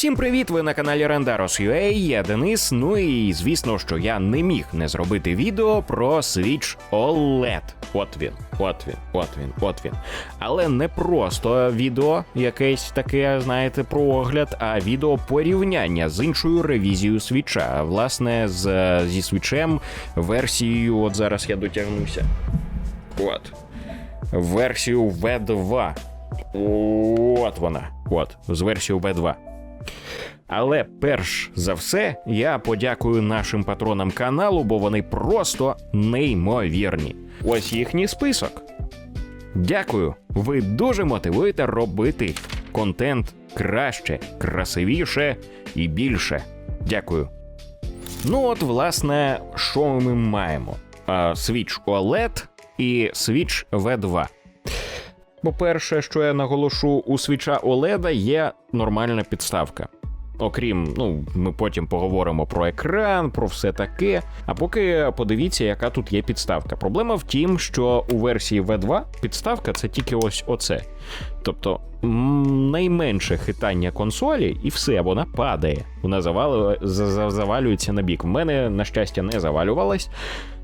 Всім привіт! Ви на каналі Randaros.ua, я Денис. Ну і звісно, що я не міг не зробити відео про Switch OLED. От він, от він, от він, от він. Але не просто відео, якесь таке, знаєте, про огляд, а відео порівняння з іншою ревізією свіча. Власне, з, зі свічем версією, от зараз я дотягнуся. От. Версію V2. От вона. От, з версією V2. Але перш за все, я подякую нашим патронам каналу, бо вони просто неймовірні. Ось їхній список. Дякую. Ви дуже мотивуєте робити контент краще, красивіше і більше. Дякую. Ну, от, власне, що ми маємо? Switch OLED і Switch V2. По-перше, що я наголошу, у свіча OLED є нормальна підставка. Окрім, ну, ми потім поговоримо про екран, про все таке. А поки подивіться, яка тут є підставка. Проблема в тім, що у версії V2 підставка це тільки ось оце. Тобто найменше хитання консолі, і все, вона падає. Вона завалює, завалюється на бік. В мене, на щастя, не завалювалась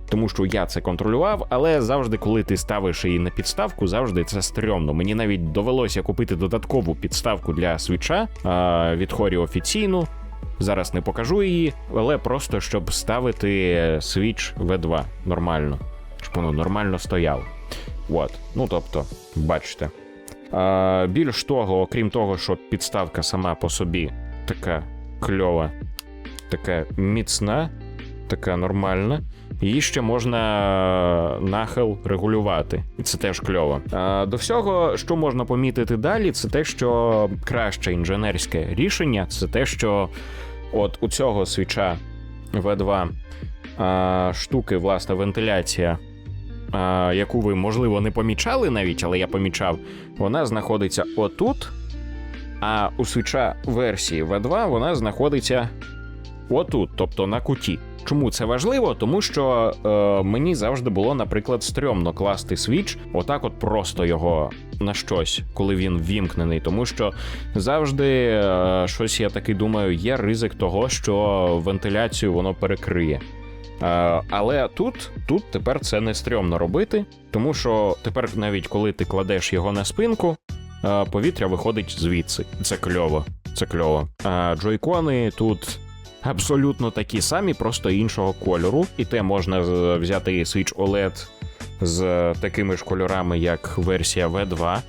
тому що я це контролював, але завжди, коли ти ставиш її на підставку, завжди це стрьомно. Мені навіть довелося купити додаткову підставку для свіча від хорі офіційну. Зараз не покажу її, але просто щоб ставити свіч V2 нормально, щоб воно нормально стояло. От, ну тобто, бачите. А, Більш того, окрім того, що підставка сама по собі така кльова, така міцна, така нормальна. Її ще можна нахил регулювати, і це теж кльово. До всього, що можна помітити далі, це те, що краще інженерське рішення, це те, що от у цього свіча V2 штуки, власне, вентиляція, яку ви, можливо, не помічали навіть, але я помічав, вона знаходиться отут. А у свіча версії V2 вона знаходиться отут, тобто на куті. Чому це важливо? Тому що е, мені завжди було, наприклад, стрьомно класти свіч, отак, от просто його на щось, коли він вімкнений. Тому що завжди е, щось я таки думаю, є ризик того, що вентиляцію воно перекриє. Е, але тут, тут тепер це не стрьомно робити, тому що тепер, навіть коли ти кладеш його на спинку, е, повітря виходить звідси. Це кльово. Це кльово. А джойкони тут абсолютно такі самі, просто іншого кольору. І те можна взяти Switch OLED з такими ж кольорами, як версія V2.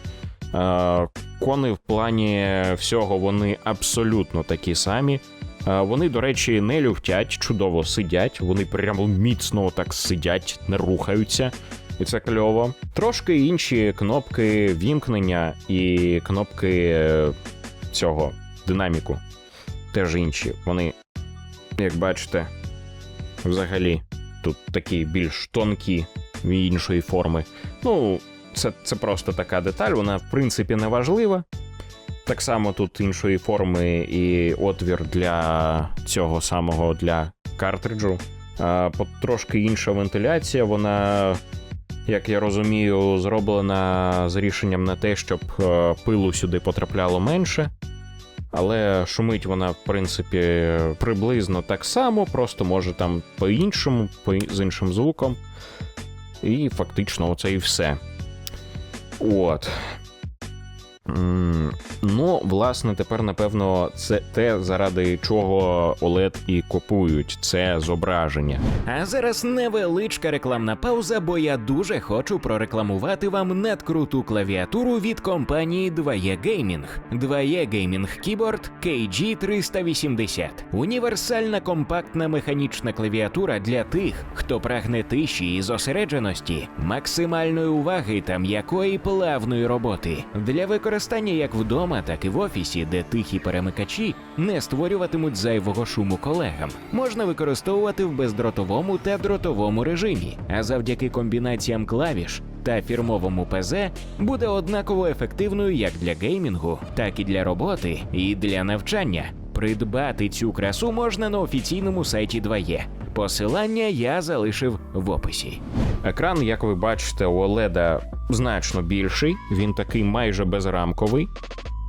Кони в плані всього вони абсолютно такі самі. Вони, до речі, не люфтять, чудово сидять, вони прямо міцно так сидять, не рухаються. І це кльово. Трошки інші кнопки вімкнення і кнопки цього динаміку. Теж інші. Вони як бачите, взагалі тут такі більш тонкі іншої форми. Ну, це це просто така деталь, вона в принципі не важлива. Так само тут іншої форми і отвір для цього самого для картриджу. А, Трошки інша вентиляція, вона, як я розумію, зроблена з рішенням на те, щоб е, пилу сюди потрапляло менше але шумить вона, в принципі, приблизно так само, просто може там по-іншому, по з іншим звуком. І фактично оце і все. От. Ну, власне, тепер, напевно, це те, заради чого OLED і купують це зображення. А зараз невеличка рекламна пауза, бо я дуже хочу прорекламувати вам надкруту клавіатуру від компанії 2E Gaming. 2E Gaming Keyboard KG380. Універсальна компактна механічна клавіатура для тих, хто прагне тиші і зосередженості, максимальної уваги та м'якої плавної роботи. Для використання як вдома, так і в офісі, де тихі перемикачі не створюватимуть зайвого шуму колегам, можна використовувати в бездротовому та дротовому режимі, а завдяки комбінаціям клавіш та фірмовому ПЗ буде однаково ефективною як для геймінгу, так і для роботи і для навчання. Придбати цю красу можна на офіційному сайті 2Е. Посилання я залишив в описі. Екран, як ви бачите, у OLED значно більший, він такий майже безрамковий.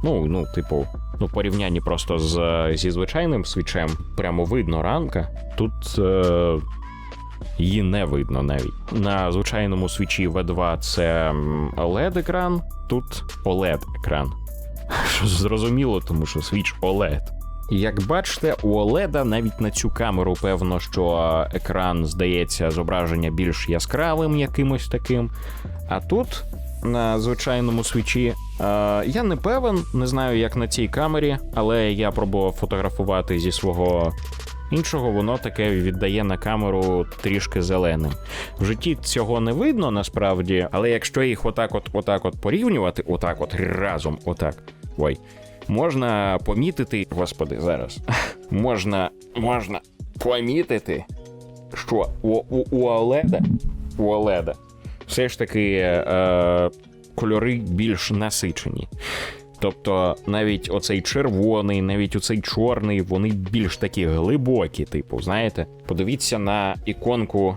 Ну, ну, типу, ну, в порівнянні просто з, зі звичайним свічем, прямо видно рамка. Тут е, її не видно навіть. На звичайному свічі V2 це oled екран тут OLED-екран. Що зрозуміло, тому що свіч OLED. Як бачите, у OLED навіть на цю камеру певно, що екран здається зображення більш яскравим якимось таким. А тут на звичайному свічі я не певен, не знаю, як на цій камері, але я пробував фотографувати зі свого іншого, воно таке віддає на камеру трішки зеленим. В житті цього не видно насправді, але якщо їх отак от, отак от порівнювати, отак от разом, отак. Ой. Можна помітити, господи, зараз. Можна, можна помітити, що у, у, у OLED, у OLED все ж таки е, кольори більш насичені. Тобто навіть оцей червоний, навіть оцей чорний, вони більш такі глибокі, типу, знаєте? Подивіться на іконку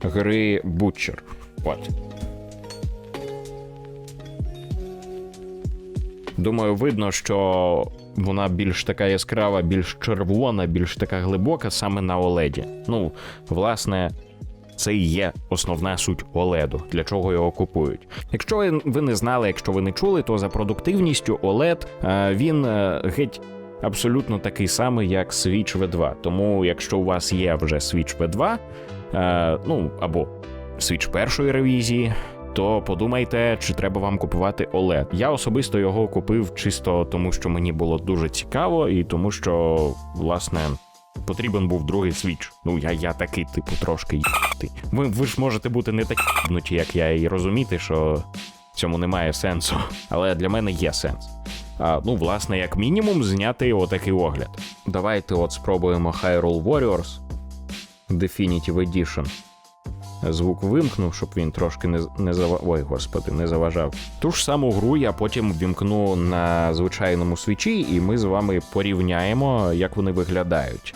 гри Butcher. От. Думаю, видно, що вона більш така яскрава, більш червона, більш така глибока саме на OLED. Ну, власне, це і є основна суть OLED, для чого його купують. Якщо ви- не знали, якщо ви не чули, то за продуктивністю OLED е, він е, геть абсолютно такий самий, як Switch V2. Тому, якщо у вас є вже Switch V2, е, ну або Switch першої ревізії, то подумайте, чи треба вам купувати OLED. Я особисто його купив чисто тому, що мені було дуже цікаво, і тому що, власне. Потрібен був другий свіч. Ну, я, я такий, типу, трошки їбатий. Ви, ви ж можете бути не такі їбнуті, як я, і розуміти, що цьому немає сенсу. Але для мене є сенс. А, ну, власне, як мінімум, зняти отакий огляд. Давайте от спробуємо Hyrule Warriors Definitive Edition. Звук вимкнув, щоб він трошки не, не зав... Ой, господи, не заважав. Ту ж саму гру я потім вімкну на звичайному свічі, і ми з вами порівняємо, як вони виглядають.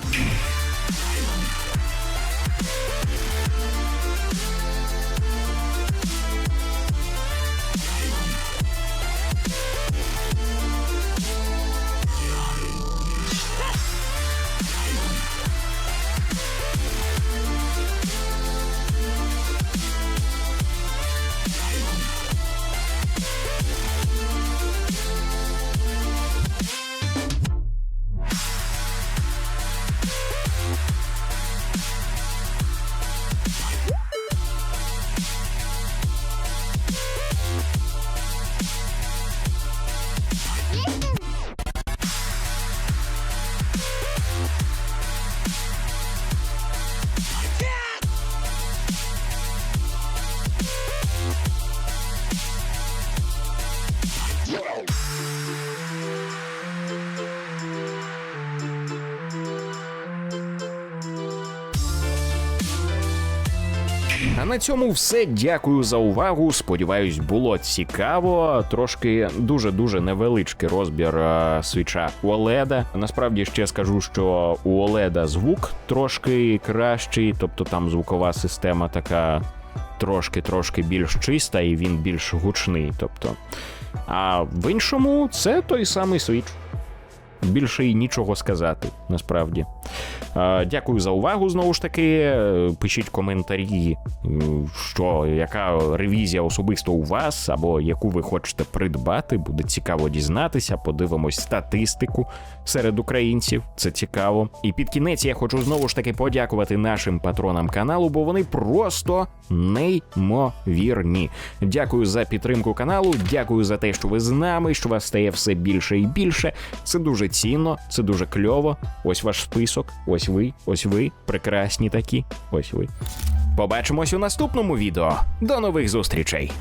А на цьому все. Дякую за увагу. Сподіваюсь, було цікаво. Трошки дуже дуже невеличкий розбір е, свіча OLED. Насправді ще скажу, що у OLED звук трошки кращий, тобто там звукова система така трошки-трошки більш чиста і він більш гучний. Тобто, а в іншому це той самий свіч. Більше й нічого сказати, насправді. Е, Дякую за увагу знову ж таки. Е, Пишіть коментарі, що яка ревізія особисто у вас, або яку ви хочете придбати. Буде цікаво дізнатися. Подивимось статистику серед українців. Це цікаво. І під кінець я хочу знову ж таки подякувати нашим патронам каналу, бо вони просто неймовірні. Дякую за підтримку каналу. Дякую за те, що ви з нами, що вас стає все більше і більше. Це дуже цінно, це дуже кльово. Ось ваш список. Ось ви, ось ви, прекрасні такі. Ось ви. Побачимось у наступному відео. До нових зустрічей.